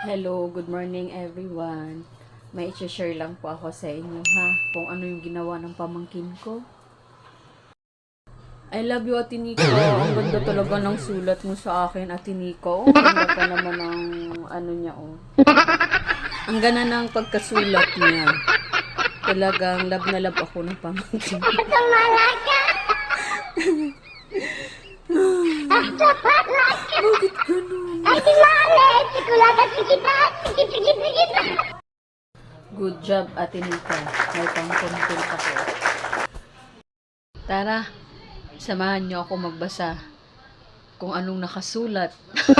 Hello, good morning everyone. May i-share lang po ako sa inyo ha, kung ano yung ginawa ng pamangkin ko. I love you, Ate Nico. Ang ganda talaga ng sulat mo sa akin, Ate Nico. Ang ganda naman ng ano niya, oh. Ang ganda ng pagkasulat niya. Talagang love na love ako ng pamangkin. Bakit ganun? Good job, Ate Nika. May pang-content ako. Tara, samahan niyo ako magbasa kung anong nakasulat.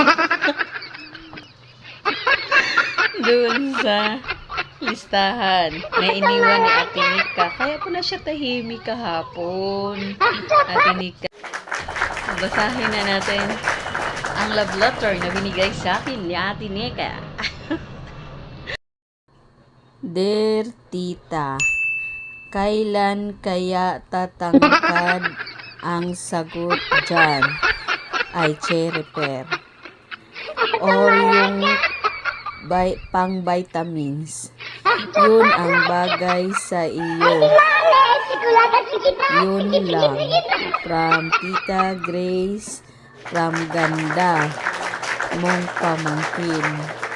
Doon sa listahan na iniwan ni Ate Nika. Kaya pala siya tahimik kahapon. Ate Nika. Basahin na natin ang love letter na binigay sa akin ni Ate Nika. Dear Tita, kailan kaya tatangkad ang sagot dyan? Ay, cherry pear. Or yung bi- pang vitamins. Yun ang bagay sa iyo. Yun lang. From Tita Grace, from Ganda, mong pamangkin.